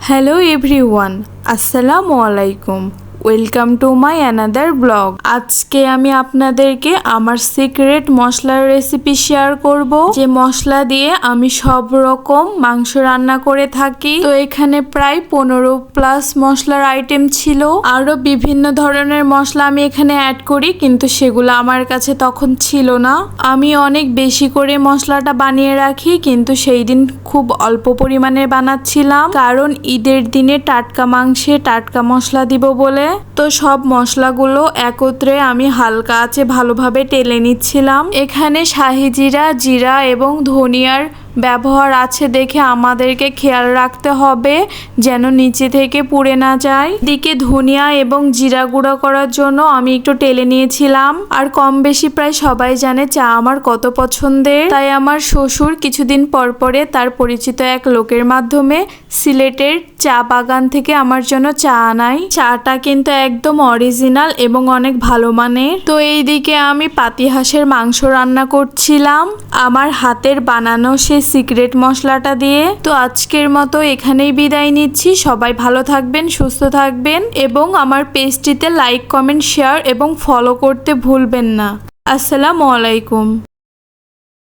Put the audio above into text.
Hello everyone আসসালামু আলাইকুম welcome to my another blog আজকে আমি আপনাদেরকে আমার সিক্রেট মশলার রেসিপি শেয়ার করব। যে মশলা দিয়ে আমি সব রকম মাংস রান্না করে থাকি। তো এখানে প্রায় পনেরো প্লাস মশলার আইটেম ছিল। আরও বিভিন্ন ধরনের মশলা আমি এখানে অ্যাড করি, কিন্তু সেগুলো আমার কাছে তখন ছিল না। আমি অনেক বেশি করে মশলাটা বানিয়ে রাখি, কিন্তু সেই দিন খুব অল্প পরিমাণে বানাচ্ছিলাম। কারণ ঈদের দিনে টাটকা মাংসে টাটকা মশলা দিব বলে তো সব মশলাগুলো একত্রে আমি হালকা আছে ভালোভাবে টেলে নিচ্ছিলাম। এখানে শাহিজিরা, জিরা এবং ধনিয়ার ব্যবহার আছে দেখে আমাদেরকে খেয়াল রাখতে হবে, যেন নিচে থেকে পুড়ে না যায়। দিকে ধনিয়া এবং জিরা গুঁড়ো করার জন্য আমি একটু টেলে নিয়েছিলাম। আর কম বেশি প্রায় সবাই জানে চা আমার কত পছন্দের। তাই আমার শ্বশুর কিছুদিন পর পরে তার পরিচিত এক লোকের মাধ্যমে সিলেটের চা বাগান থেকে আমার জন্য চা আনাই চাটা কিন্তু একদম অরিজিনাল এবং অনেক ভালো মানের। তো এইদিকে আমি পাতিহাঁসের মাংস রান্না করছিলাম। আমার হাতের বানানো সে সিক্রেট মশলাটা দিয়ে। তো আজকের মতো এখানেই বিদায় নিচ্ছি। সবাই ভালো থাকবেন, সুস্থ থাকবেন এবং আমার পেজটিতে লাইক কমেন্ট শেয়ার এবং ফলো করতে ভুলবেন না। আসসালামু আলাইকুম।